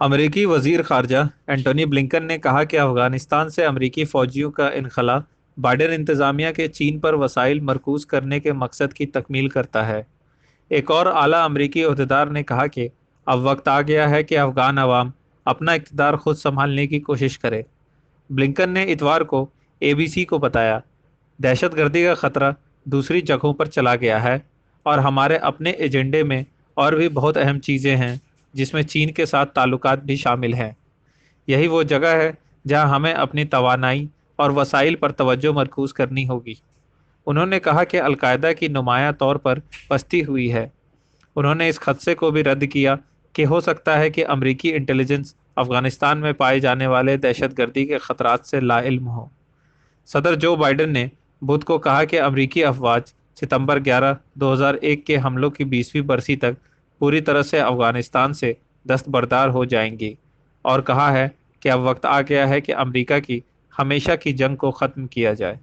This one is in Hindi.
अमेरिकी वज़ीर खारजा एंटोनी ब्लिंकन ने कहा कि अफ़गानिस्तान से अमरीकी फौजियों का इनखला बाइडेन इंतजामिया के चीन पर वसाइल मरकूज करने के मकसद की तकमील करता है। एक और आला अमेरिकी अहदेदार ने कहा कि अब वक्त आ गया है कि अफगान अवाम अपना इकतदार खुद संभालने की कोशिश करे। ब्लिंकन ने इतवार को एबीसी को बताया दहशत गर्दी का खतरा दूसरी जगहों पर चला गया है और हमारे अपने एजेंडे में और भी बहुत अहम चीज़ें हैं। जिसमें चीन के साथ ताल्लुकात भी शामिल हैं। यही वो जगह है जहाँ हमें अपनी तवानाई और वसाइल पर तवज्जो मरकूज करनी होगी। उन्होंने कहा कि अलकायदा की नुमाया तौर पर पस्ती हुई है। उन्होंने इस खदशे को भी रद्द किया कि हो सकता है कि अमरीकी इंटेलिजेंस अफ़गानिस्तान में पाए जाने वाले दहशत गर्दी के ख़तरा से लाइल्म हो। सदर जो बाइडन ने बुध को कहा कि अमरीकी अफवाज सितंबर 11, 2001 के हमलों की बीसवीं बरसी तक पूरी तरह से अफ़गानिस्तान से दस्तबरदार हो जाएँगी। और कहा है कि अब वक्त आ गया है कि अमेरिका की, हमेशा की जंग को ख़त्म किया जाए।